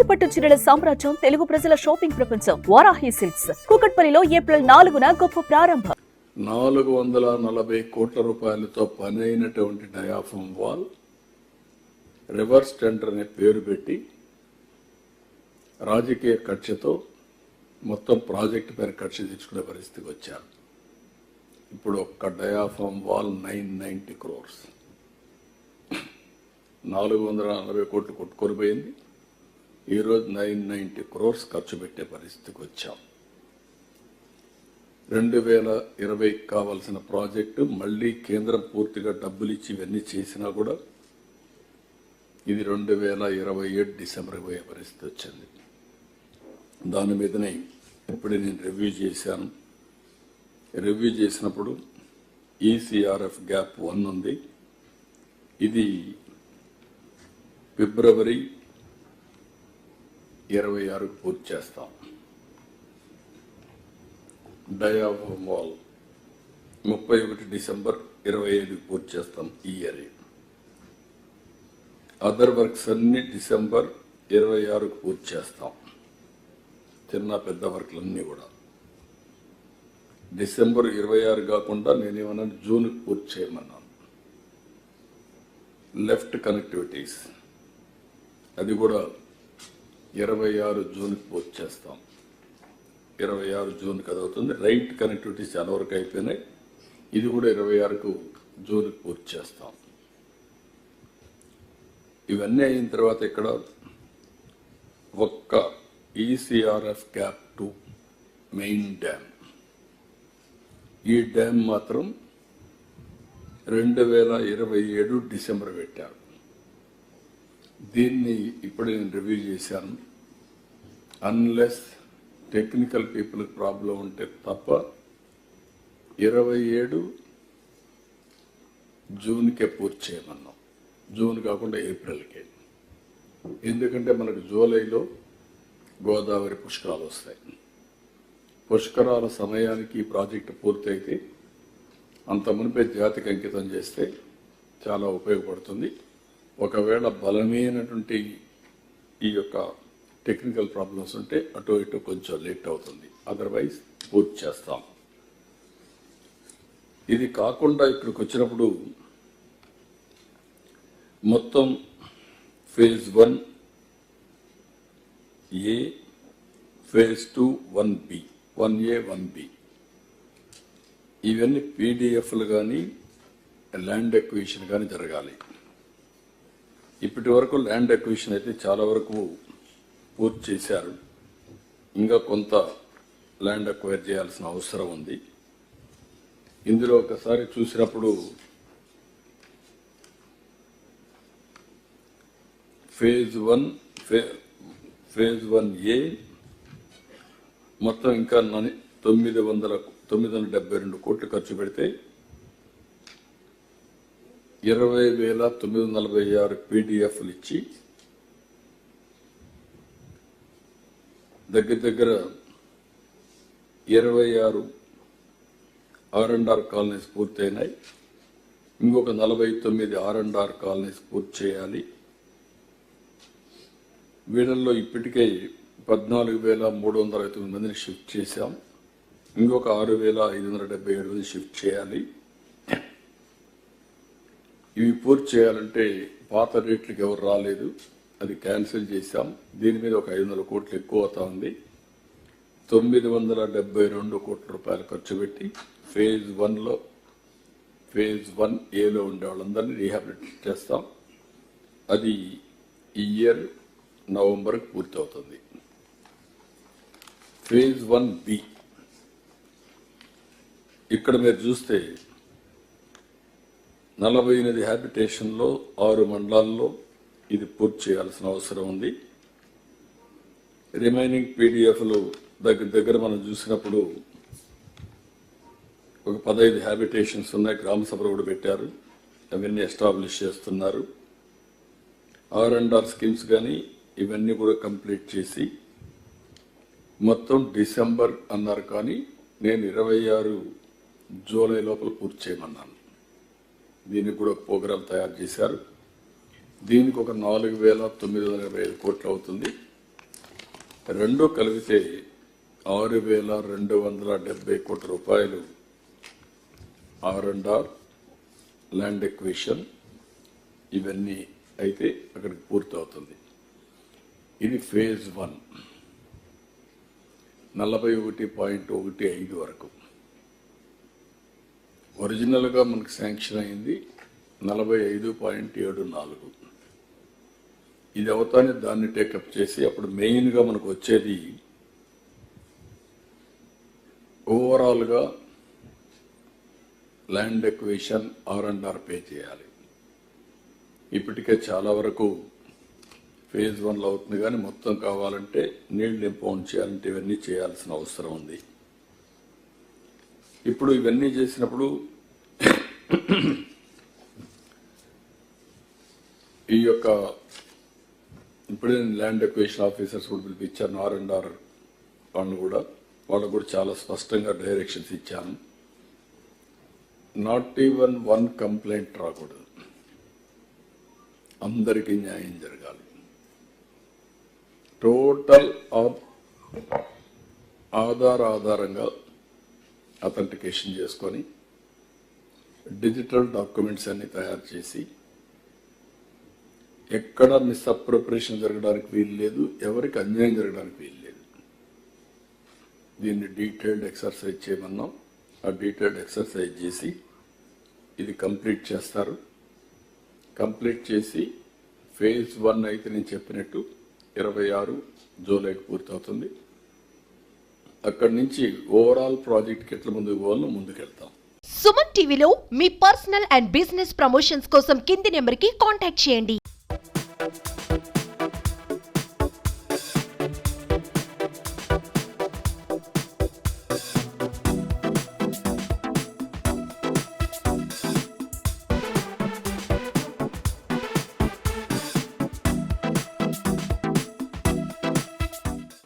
కంచిపట్టు చీరల సామ్రాజ్యం తెలుగు ప్రజల షాపింగ్ ప్రపంచం వారాహి సిల్క్స్. కూకట్పల్లిలో ఏప్రిల్ నాలుగున గొప్ప ప్రారంభం. నాలుగు వందల నలభై కోట్ల రూపాయలతో పని అయినటువంటి డయాఫమ్ వాల్ రివర్స్ టెండర్ అనే పేరు పెట్టి రాజకీయ కక్షతో మొత్తం ప్రాజెక్టు పైన కక్ష తెచ్చుకునే పరిస్థితికి వచ్చారు. ఇప్పుడు ఒక్క diaphragm wall nine ninety crores. నాలుగు వందల నలభై కోట్లు కొట్టుకొని పోయింది. ఈరోజు నైన్ నైంటీ క్రోర్స్ ఖర్చు పెట్టే పరిస్థితికి వచ్చాం. రెండు వేల ఇరవై కావాల్సిన ప్రాజెక్టు మళ్ళీ కేంద్రం పూర్తిగా డబ్బులు ఇచ్చి ఇవన్నీ చేసినా కూడా ఇది రెండు వేల ఇరవై ఏడు డిసెంబర్ పోయే పరిస్థితి వచ్చింది. దాని మీదనే ఇప్పుడే నేను రివ్యూ చేశాను. రివ్యూ చేసినప్పుడు ఈసీఆర్ఎఫ్ గ్యాప్ వన్ ఉంది. ఇది ఫిబ్రవరి ఇరవై ఆరుకు పూర్తి చేస్తాం. డయామాల్ ముప్పై ఒకటి డిసెంబర్ ఇరవై ఐదుకి పూర్తి చేస్తాం ఈ ఇయర్ అదర్ వర్క్స్ అన్ని డిసెంబర్ ఇరవై ఆరుకు పూర్తి చేస్తాం. చిన్న పెద్ద వర్క్లన్నీ కూడా. డిసెంబర్ ఇరవై ఆరు కాకుండా నేనేమన్నా జూన్కి పూర్తి చేయమన్నాను. Left connectivities. అది కూడా ఇరవై ఆరు జూన్కి వచ్చేస్తాం ఇరవై ఆరు జూన్కి అది అవుతుంది రైట్ కనెక్టివిటీస్ చాలా వరకు అయిపోయినాయి. ఇది కూడా ఇరవై ఆరుకు జూన్కి పూర్తి చేస్తాం. ఇవన్నీ అయిన తర్వాత ఇక్కడ ఒక్క ECRF cap to main dam ఈ డ్యామ్ మాత్రం రెండు వేల ఇరవై ఏడు డిసెంబర్ పెట్టారు. దీన్ని ఇప్పుడు నేను రివ్యూ చేశాను. అన్లెస్ టెక్నికల్ పీపుల్ ప్రాబ్లం ఉంటే తప్ప ఇరవై ఏడు జూన్కే పూర్తి చేయమన్నాం. జూన్ కాకుండా ఏప్రిల్కే. ఎందుకంటే మనకు జూలైలో గోదావరి పుష్కరాలు వస్తాయి. పుష్కరాల సమయానికి ఈ ప్రాజెక్టు పూర్తయితే అంత మునిపే జాతికి అంకితం చేస్తే చాలా ఉపయోగపడుతుంది. ఒకవేళ బలమైనటువంటి ఈ యొక్క టెక్నికల్ ప్రాబ్లమ్స్ ఉంటే అటు ఇటు కొంచెం లేట్ అవుతుంది. అదర్వైజ్ పూర్తి చేస్తాం. ఇది కాకుండా ఇక్కడికి వచ్చినప్పుడు మొత్తం phase one A phase two one B one A one B ఇవన్నీ పీడిఎఫ్లు కానీ ల్యాండ్ ఎక్విషన్ కానీ జరగాలి. ఇప్పటి వరకు ల్యాండ్ ఎక్విజిషన్ అయితే చాలా వరకు పూర్తి చేశారు. ఇంకా కొంత ల్యాండ్ అక్వైర్ చేయాల్సిన అవసరం ఉంది. ఇందులో ఒకసారి చూసినప్పుడు phase one phase one A మొత్తం ఇంకా తొమ్మిది వందల తొమ్మిది వందల డెబ్బై రెండు కోట్లు ఖర్చు పెడితే ఇరవై వేల తొమ్మిది వందల నలభై ఆరు పీడిఎఫ్లు ఇచ్చి దగ్గర దగ్గర ఇరవై ఆరు ఆర్ అండ్ ఆర్ కాలనీస్ పూర్తయినాయి. ఇంకొక నలభై తొమ్మిది ఆర్ అండ్ ఆర్ కాలనీస్ పూర్తి చేయాలి. వీళ్ళల్లో ఇప్పటికే పద్నాలుగు వేల మూడు వందల తొమ్మిది మందిని షిఫ్ట్ చేశాం. ఇంకొక ఆరు వేల ఐదు వందల డెబ్బై ఏడు మంది షిఫ్ట్ చేయాలి. ఇవి పూర్తి చేయాలంటే పాత రేట్లకు ఎవరు రాలేదు. అది క్యాన్సిల్ చేశాం. దీని మీద ఒక ఐదు వందల కోట్లు ఎక్కువ అవుతా ఉంది. తొమ్మిది వందల డెబ్బై రెండు కోట్ల రూపాయలు ఖర్చు పెట్టి ఫేజ్ వన్లో ఫేజ్ వన్ ఏలో ఉండే వాళ్ళందరినీ రీహాబిలిటేట్ చేస్తాం. అది ఈ ఇయర్ నవంబర్కి పూర్తి అవుతుంది. Phase one B. ఇక్కడ మీరు చూస్తే నలభై ఎనిమిది హ్యాబిటేషన్లో ఆరు మండలాల్లో ఇది పూర్తి చేయాల్సిన అవసరం ఉంది. రిమైనింగ్ పీడిఎఫ్లు దగ్గర దగ్గర మనం చూసినప్పుడు ఒక పదహైదు హ్యాబిటేషన్స్ ఉన్నాయి. గ్రామ సభలు కూడా పెట్టారు. అవన్నీ ఎస్టాబ్లిష్ చేస్తున్నారు. ఆర్ అండ్ ఆర్ స్కీమ్స్ కానీ ఇవన్నీ కూడా కంప్లీట్ చేసి మొత్తం డిసెంబర్ అన్నారు కానీ నేను ఇరవై ఆరు జూలై లోపల పూర్తి చేయమన్నాను. దీనికి కూడా ఒక ప్రోగ్రాం తయారు చేశారు. దీనికి ఒక నాలుగు వేల తొమ్మిది వందల ఇరవై ఐదు కోట్లు అవుతుంది. రెండు కలిపితే ఆరు వేల రెండు వందల డెబ్బై కోట్ల రూపాయలు R and R land acquisition ఇవన్నీ అయితే అక్కడికి పూర్తవుతుంది. ఇది ఫేజ్ వన్. నలభై ఒకటి పాయింట్ ఒకటి ఐదు వరకు. ఒరిజినల్గా మనకు శాంక్షన్ అయింది నలభై ఐదు పాయింట్ ఏడు నాలుగు. ఇది అవుతానే దాన్ని టేకప్ చేసి అప్పుడు మెయిన్గా మనకు వచ్చేది ఓవరాల్గా land acquisition R and R pay చేయాలి. ఇప్పటికే చాలా వరకు ఫేజ్ వన్లో అవుతుంది కానీ మొత్తం కావాలంటే నీళ్ళు ఇంపౌండ్ చేయాలంటే ఇవన్నీ చేయాల్సిన అవసరం ఉంది. ఇప్పుడు ఇవన్నీ చేసినప్పుడు ఈ యొక్క ఇప్పుడే ల్యాండ్ ఎక్వేషన్ ఆఫీసర్స్ కూడా పిలిపించాను ఆర్ అండ్ ఆర్ వాళ్ళు కూడా. వాళ్ళకు కూడా చాలా స్పష్టంగా డైరెక్షన్స్ ఇచ్చాను. నాట్ ఈవెన్ వన్ కంప్లైంట్ రాకూడదు. అందరికీ న్యాయం జరగాలి. టోటల్ ఆఫ్ ఆధార్ ఆధారంగా అథెంటికేషన్ చేసుకొని డిజిటల్ డాక్యుమెంట్స్ అన్ని తయారు చేసి ఎక్కడ మిస్అప్రోప్రియేషన్ జరగడానికి వీలు లేదు ఎవరికి అన్యాయం జరగడానికి వీలు లేదు. దీన్ని డీటెయిల్డ్ ఎక్సర్సైజ్ చేయమన్నాం. ఆ డీటెయిల్డ్ ఎక్సర్సైజ్ చేసి ఇది కంప్లీట్ చేస్తారు. కంప్లీట్ చేసి ఫేజ్ వన్ అయితే నేను చెప్పినట్టు ఇరవై ఆరు జూలైకి పూర్తవుతుంది. అక్కడి నుంచి ఓవరాల్ ప్రాజెక్ట్కి ఎట్లా ముందుకు పోవాలో ముందుకెళ్తాం. సుమన్ టీవీలో మీ పర్సనల్ అండ్ బిజినెస్ ప్రమోషన్స్ కోసం కింది నెంబర్కి కాంటాక్ట్ చేయండి.